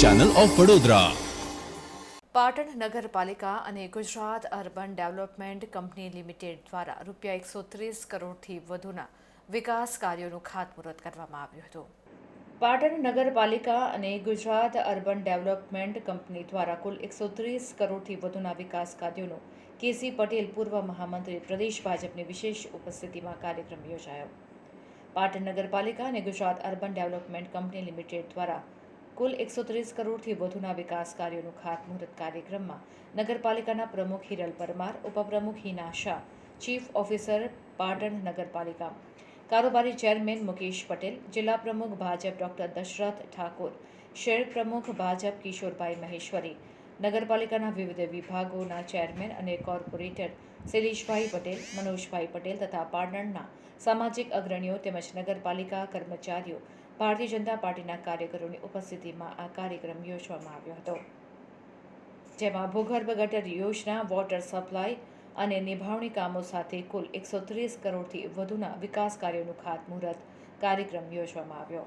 Channel of Vadodara Patan નગરપાલિકા અને Gujarat urban development company limited દ્વારા રૂપિયા એકસો ત્રીસ કરોડથી વધુના વિકાસ કાર્યોનું ખાતમુહૂર્ત કરવામાં આવ્યું હતું. પાટણ નગરપાલિકા અને ગુજરાત અર્બન ડેવલપમેન્ટ કંપની દ્વારા કુલ એકસો ત્રીસ કરોડથી વધુના વિકાસ કાર્યોનું કેસી પટેલ પૂર્વ મહામંત્રી પ્રદેશ ભાજપની વિશેષ ઉપસ્થિતિમાં કાર્યક્રમ યોજાયો. પાટણ નગરપાલિકા અને Gujarat urban development company limited દ્વારા કુલ એકસો ત્રીસ કરોડથી વધુના વિકાસ કાર્યોનું ખાતમુહૂર્ત કાર્યક્રમમાં નગરપાલિકાના પ્રમુખ હિરલ પરમાર, ઉપપ્રમુખ હિના શાહ, ચીફ ઓફિસર પાટણ નગરપાલિકા, કારોબારી ચેરમેન મુકેશ પટેલ, જિલ્લા પ્રમુખ ભાજપ ડોક્ટર દશરથ ઠાકોર, શહેર પ્રમુખ ભાજપ કિશોરભાઈ મહેશ્વરી નગરપાલિકાના વિવિધ વિભાગોના ચેરમેન અને કોર્પોરેટર શૈલેષભાઈ પટેલ, મનોજભાઈ પટેલ તથા પાટણના સામાજિક અગ્રણીઓ તેમજ નગરપાલિકા કર્મચારીઓ ભારતીય જનતા પાર્ટીના કાર્યકરોની ઉપસ્થિતિમાં આ કાર્યક્રમ યોજવામાં આવ્યો હતો. જેમાં ભૂગર્ભ ગટર યોજના, વોટર સપ્લાય અને નિભાવણી કામો સાથે કુલ એકસો ત્રીસ કરોડથી વધુના વિકાસ કાર્યોનું ખાતમુહૂર્ત કાર્યક્રમ યોજવામાં આવ્યો.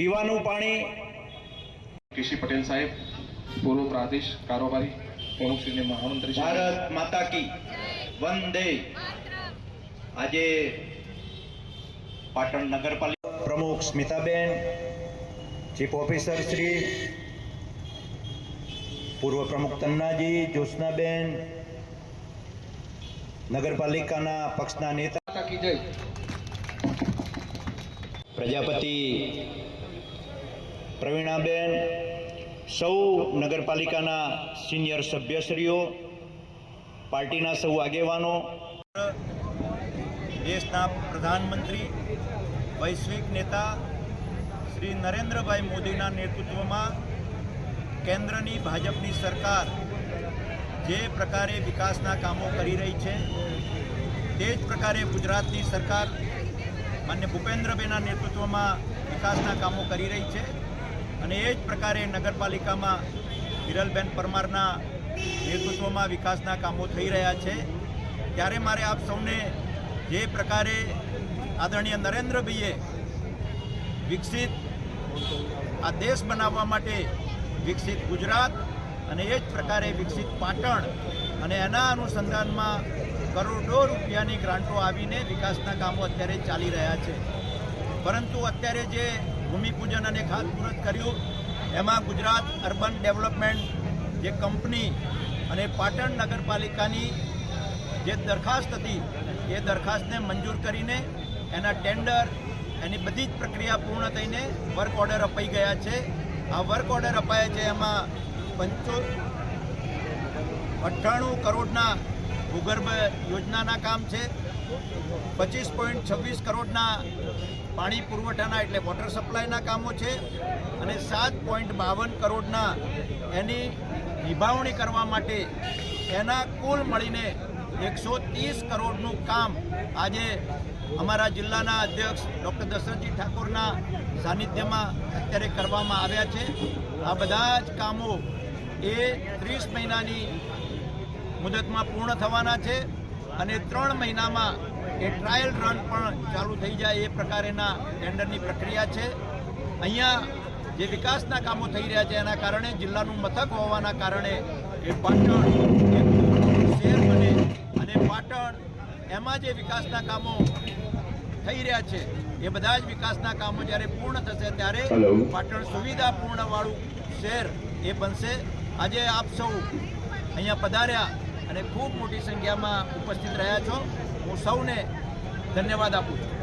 પીવાનું પાણી. કેશી પટેલ સાહેબ પૂર્વ પ્રાદેશ કારોબારી પ્રમુખ શ્રી મહામંત્રી ભારત માતા કી વંદે. આજે પાટણ નગરપાલિકા પ્રમુખ સ્મિતાબેન ચીફ ઓફિસર શ્રી પૂર્વ પ્રમુખ તન્નાજી જ્યોત્સનાબેન નગરપાલિકાના પક્ષના નેતા. પ્રજાપતિ પ્રવીણાબેન, સૌ નગરપાલિકાના સિનિયર સભ્યશ્રીઓ, પાર્ટીના સૌ આગેવાનો, દેશના પ્રધાનમંત્રી, વૈશ્વિક નેતા શ્રી નરેન્દ્રભાઈ મોદીના નેતૃત્વમાં કેન્દ્રની ભાજપની સરકાર જે પ્રકારે વિકાસના કામો કરી રહી છે, તે જ પ્રકારે ગુજરાતની સરકાર માન્ય ભૂપેન્દ્રભાઈના નેતૃત્વમાં વિકાસના કામો કરી રહી છે. અને એ જ પ્રકારે નગરપાલિકામાં હિરલબેન પરમારના નેતૃત્વમાં વિકાસના કામો થઈ રહ્યા છે. ત્યારે મારે આપ સૌને જે પ્રકારે આદરણીય નરેન્દ્રભાઈએ વિકસિત આ દેશ બનાવવા માટે વિકસિત ગુજરાત અને એ જ પ્રકારે વિકસિત પાટણ અને એના અનુસંધાનમાં કરોડો રૂપિયાની ગ્રાન્ટો આવીને વિકાસના કામો અત્યારે ચાલી રહ્યા છે. પરંતુ અત્યારે જે ભૂમિપૂજન અને ખાતમુહૂર્ત કર્યું. એમાં ગુજરાત અર્બન ડેવલપમેન્ટ જે કંપની અને પાટણ નગરપાલિકાની જે દરખાસ્ત હતી, એ દરખાસ્તને મંજૂર કરીને એના ટેન્ડર, એની બધી જ પ્રક્રિયા પૂર્ણ થઈને વર્ક ઓર્ડર અપાઈ ગયા છે. આ વર્ક ઓર્ડર અપાયા છે એમાં પંચો અઠ્ઠાણું કરોડના ભૂગર્ભ યોજનાના કામ છે. પચીસ પોઈન્ટ છવ્વીસ કરોડના પાણી પુરવઠાના એટલે વોટર સપ્લાયના કામો છે અને સાત પોઈન્ટ બાવન કરોડના એની નિભાવણી કરવા માટે એના કુલ મળીને એકસો ત્રીસ કરોડનું કામ આજે અમારા જિલ્લાના અધ્યક્ષ ડૉક્ટર દશરથજી ઠાકોરના સાનિધ્યમાં અત્યારે કરવામાં આવ્યા છે. આ બધા જ કામો એ ત્રીસ મહિનાની મુદતમાં પૂર્ણ થવાના છે અને ત્રણ મહિનામાં એ ટ્રાયલ રન પણ ચાલુ થઈ જાય એ પ્રકારેના ટેન્ડરની પ્રક્રિયા છે. અહીંયા જે વિકાસના કામો થઈ રહ્યા છે એના કારણે જિલ્લાનું મથક હોવાના કારણે એ પાટણ શહેર બને અને પાટણ એમાં જે વિકાસના કામો થઈ રહ્યા છે એ બધા જ વિકાસના કામો જ્યારે પૂર્ણ થશે ત્યારે પાટણ સુવિધાપૂર્ણવાળું શહેર એ બનશે. આજે આપ સૌ અહીંયા પધાર્યા અને ખૂબ મોટી સંખ્યામાં ઉપસ્થિત રહ્યા છો. હું સૌને ધન્યવાદ આપું છું.